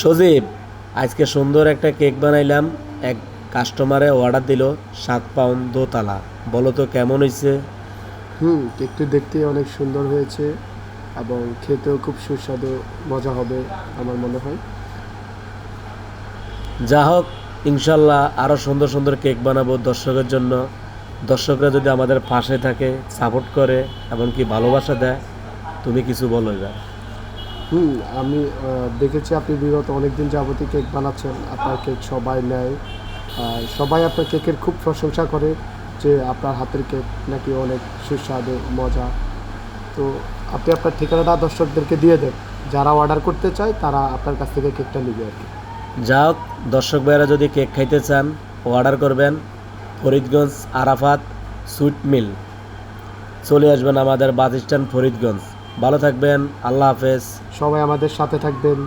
সজীব আজকে সুন্দর একটা কেক বানাইলাম। এক কাস্টমারে অর্ডার দিল সাত পাউন্ড দোতলা। বলো তো কেমন হয়েছে হুম কেকটি দেখতে অনেক সুন্দর হয়েছে এবং খেতেও খুব সুস্বাদু মজা হবে আমার মনে হয়। যা হোক ইনশাল্লাহ আরও সুন্দর সুন্দর কেক বানাবো দর্শকের জন্য। দর্শকরা যদি আমাদের পাশে থাকে সাপোর্ট করে এমনকি ভালোবাসা দেয় তুমি কিছু বলো এবার। হুম, আমি দেখেছি আপনি বিগত অনেকদিন যাবতীয় কেক বানাচ্ছেন, আপনার কেক সবাই নেয়। সবাই আপনার কেকের খুব প্রশংসা করে যে আপনার হাতের কেক নাকি অনেক সুস্বাদু, মজা। তো আপনি আপনার ঠিকানাটা দর্শকদেরকে দিয়ে দেন, যারা অর্ডার করতে চায় তারা আপনার কাছ থেকে কেকটা নেবে আর কি। যা হোক দর্শক ভাইয়েরা যদি কেক খাইতে চান, অর্ডার করবেন ফরিদগঞ্জ আরাফাত সুইট মিল। চলে আসবেন আমাদের বাস স্ট্যান্ড ফরিদগঞ্জ। ভালো থাকবেন আল্লাহ হাফেজ। সবাই আমাদের সাথে থাকবেন।